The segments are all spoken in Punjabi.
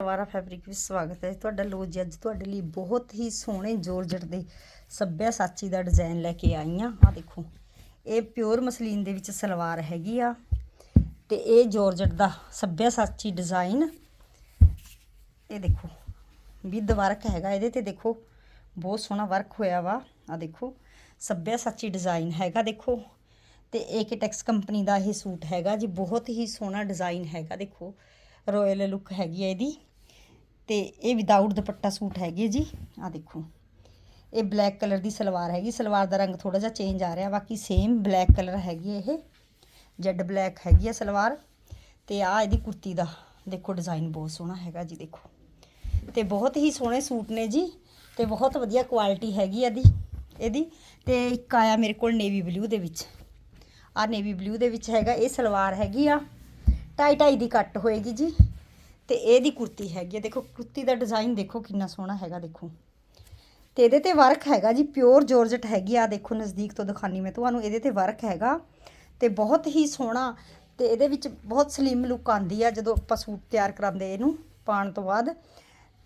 ਵਾਰਾ ਫੈਬਰਿਕ ਵਿੱਚ ਸਵਾਗਤ ਹੈ। ਤੁਹਾਡਾ ਲੋ ਜੀ, ਅੱਜ ਤੁਹਾਡੇ ਲਈ ਬਹੁਤ ਹੀ ਸੋਹਣੇ ਜੋਰਜਟ ਦੇ ਸੱਭਿਆ ਸਾਚੀ ਦਾ ਡਿਜ਼ਾਈਨ ਲੈ ਕੇ ਆਈ ਆ ਆ ਦੇਖੋ, ਇਹ ਪਿਓਰ ਮਸਲੀਨ ਦੇ ਵਿੱਚ ਸਲਵਾਰ ਹੈਗੀ ਆ ਤੇ ਇਹ ਜੋਰਜਟ ਦਾ ਸੱਭਿਆ ਸਾਚੀ ਡਿਜ਼ਾਈਨ। ਇਹ ਦੇਖੋ ਵੀ ਵਰਕ ਹੈਗਾ ਇਹਦੇ ਤੇ ਦੇਖੋ, ਬਹੁਤ ਸੋਹਣਾ ਵਰਕ ਹੋਇਆ ਵਾ। ਆ ਦੇਖੋ, ਸੱਭਿਆ ਸਾਚੀ ਡਿਜ਼ਾਈਨ ਹੈਗਾ ਦੇਖੋ ਤੇ ਏਕਟੈਕਸ ਕੰਪਨੀ ਦਾ ਇਹ ਸੂਟ ਹੈਗਾ ਜੀ, ਬਹੁਤ ਹੀ ਸੋਹਣਾ ਡਿਜ਼ਾਈਨ ਹੈਗਾ ਦੇਖੋ, ਰੋਇਲ ਲੁੱਕ ਹੈਗੀ ਹੈ ਇਹਦੀ। ਤੇ ਇਹ ਵਿਦਆਊਟ ਦੁਪੱਟਾ ਸੂਟ ਹੈਗੇ ਜੀ। ਆ ਦੇਖੋ। ਇਹ ਬਲੈਕ ਕਲਰ ਦੀ ਸਲਵਾਰ ਹੈਗੀ। ਸਲਵਾਰ ਦਾ ਰੰਗ ਥੋੜਾ ਜਿਹਾ ਚੇਂਜ ਆ ਰਿਹਾ। ਬਾਕੀ ਸੇਮ ਬਲੈਕ ਕਲਰ ਹੈਗੀ ਹੈ ਇਹ। ਜੈਡ ਬਲੈਕ ਹੈਗੀ ਆ ਸਲਵਾਰ। ਤੇ ਆ ਇਹਦੀ ਕੁਰਤੀ ਦਾ। ਦੇਖੋ ਡਿਜ਼ਾਈਨ ਬਹੁਤ ਸੋਹਣਾ ਹੈਗਾ ਜੀ, ਦੇਖੋ। ਤੇ ਬਹੁਤ ਹੀ ਸੋਹਣੇ ਸੂਟ ਨੇ ਜੀ। ਤੇ ਬਹੁਤ ਵਧੀਆ ਕੁਆਲਿਟੀ ਹੈਗੀ ਇਹਦੀ। ਇਹਦੀ। ਤੇ ਇੱਕ ਆਇਆ ਮੇਰੇ ਕੋਲ ਨੇਵੀ ਬਲੂ ਦੇ ਵਿੱਚ। ਆ ਨੇਵੀ ਬਲੂ ਦੇ ਵਿੱਚ ਹੈਗਾ। ਇਹ ਸਲਵਾਰ ਹੈਗੀ ਆ। ਢਾਈ ਢਾਈ ਦੀ ਕੱਟ ਹੋਏਗੀ ਜੀ। ਤੇ ਇਹਦੀ ਕੁਰਤੀ ਹੈਗੀ ਹੈ ਦੇਖੋ, ਕੁਰਤੀ ਦਾ ਡਿਜ਼ਾਈਨ ਦੇਖੋ ਕਿੰਨਾ ਸੋਹਣਾ ਹੈਗਾ, ਦੇਖੋ। ਤੇ ਇਹਦੇ ਤੇ ਵਰਕ ਹੈਗਾ ਜੀ ਪਿਓਰ ਜੋਰਜਟ ਹੈਗੀ ਆ। ਦੇਖੋ ਨਜ਼ਦੀਕ ਤੋਂ ਦਿਖਾਨੀ ਮੈਂ ਤੁਹਾਨੂੰ, ਇਹਦੇ ਤੇ ਵਰਕ ਹੈਗਾ ਤੇ ਬਹੁਤ ਹੀ ਸੋਹਣਾ ਤੇ ਇਹਦੇ ਵਿੱਚ ਬਹੁਤ ਸਲਿਮ ਲੁੱਕ ਆਂਦੀ ਆ ਜਦੋਂ ਆਪਾਂ ਸੂਟ ਤਿਆਰ ਕਰਾਂਦੇ ਇਹਨੂੰ ਪਾਉਣ ਤੋਂ ਬਾਅਦ।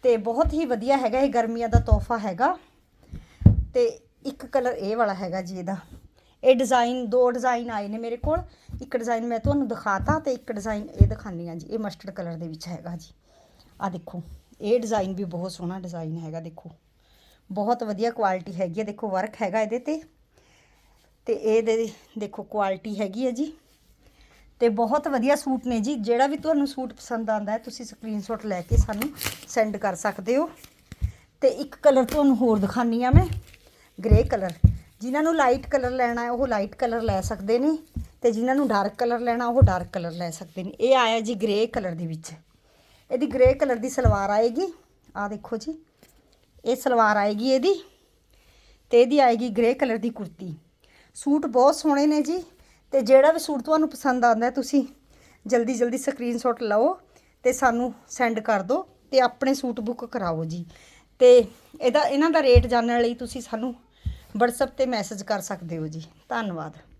ਤੇ ਬਹੁਤ ਹੀ ਵਧੀਆ ਹੈਗਾ ਇਹ ਗਰਮੀਆਂ ਦਾ ਤੋਹਫਾ ਹੈਗਾ। ਤੇ ਇੱਕ ਕਲਰ ਇਹ ਵਾਲਾ ਹੈਗਾ ਜੀ ਇਹਦਾ। ਇਹ ਡਿਜ਼ਾਈਨ ਦੋ ਡਿਜ਼ਾਈਨ ਆਏ ਨੇ ਮੇਰੇ ਕੋਲ। ਇੱਕ ਡਿਜ਼ਾਈਨ ਮੈਂ ਤੁਹਾਨੂੰ ਦਿਖਾਤਾ ਤੇ ਇੱਕ ਡਿਜ਼ਾਈਨ ਇਹ ਦਿਖਾਨੀ ਆ ਜੀ, ਇਹ ਮਸਟਰਡ ਕਲਰ ਦੇ ਵਿੱਚ ਹੈਗਾ ਜੀ। ਆ ਦੇਖੋ, ਇਹ ਡਿਜ਼ਾਈਨ ਵੀ ਬਹੁਤ ਸੋਹਣਾ ਡਿਜ਼ਾਈਨ ਹੈਗਾ, ਦੇਖੋ। ਬਹੁਤ ਵਧੀਆ ਕੁਆਲਿਟੀ ਹੈਗੀ ਹੈ, ਦੇਖੋ ਵਰਕ ਹੈਗਾ ਇਹਦੇ ਤੇ। ਤੇ ਇਹਦੇ ਦੇਖੋ ਕੁਆਲਿਟੀ ਹੈਗੀ ਹੈ ਜੀ। ਤੇ ਬਹੁਤ ਵਧੀਆ ਸੂਟ ਨੇ ਜੀ, ਜਿਹੜਾ ਵੀ ਤੁਹਾਨੂੰ ਸੂਟ ਪਸੰਦ ਆਂਦਾ ਹੈ, ਤੁਸੀਂ ਸਕਰੀਨਸ਼ਾਟ ਲੈ ਕੇ ਸਾਨੂੰ ਸੈਂਡ ਕਰ ਸਕਦੇ ਹੋ। ਤੇ ਇੱਕ ਕਲਰ ਤੁਹਾਨੂੰ ਹੋਰ ਦਿਖਾਨੀ ਆ ਮੈਂ ਗ੍ਰੇ ਕਲਰ ਜਿਨ੍ਹਾਂ ਨੂੰ ਲਾਈਟ ਕਲਰ ਲੈਣਾ ਹੈ, ਉਹ ਲਾਈਟ ਕਲਰ ਲੈ ਸਕਦੇ ਨੇ। ਤੇ ਜਿਨ੍ਹਾਂ ਨੂੰ ਡਾਰਕ ਕਲਰ ਲੈਣਾ, ਉਹ ਡਾਰਕ ਕਲਰ ਲੈ ਸਕਦੇ ਨੇ। ਇਹ ਆਇਆ ਜੀ ਗ੍ਰੇ ਕਲਰ ਦੇ ਵਿੱਚ। ਇਹਦੀ ਗ੍ਰੇ ਕਲਰ ਦੀ ਸਲਵਾਰ ਆਏਗੀ। ਆ ਦੇਖੋ ਜੀ। ਇਹ ਸਲਵਾਰ ਆਏਗੀ ਇਹਦੀ ਤੇ ਇਹਦੀ ਆਏਗੀ ਗ੍ਰੇ ਕਲਰ ਦੀ ਕੁਰਤੀ ਸੂਟ ਬਹੁਤ ਸੋਹਣੇ ਨੇ ਜੀ ਤੇ ਜਿਹੜਾ ਵੀ ਸੂਟ ਤੁਹਾਨੂੰ ਪਸੰਦ ਆਉਂਦਾ ਤੁਸੀਂ ਜਲਦੀ ਜਲਦੀ ਸਕਰੀਨਸ਼ਾਟ ਲਓ ਤੇ ਸਾਨੂੰ ਸੈਂਡ ਕਰ ਦਿਓ ਤੇ ਆਪਣੇ ਸੂਟ ਬੁੱਕ ਕਰਾਓ ਜੀ। ਤੇ ਇਹਦਾ, ਇਹਨਾਂ ਦਾ ਰੇਟ ਜਾਣਨ ਲਈ ਤੁਸੀਂ ਸਾਨੂੰ WhatsApp ਤੇ ਮੈਸੇਜ ਕਰ ਸਕਦੇ ਹੋ ਜੀ। ਧੰਨਵਾਦ।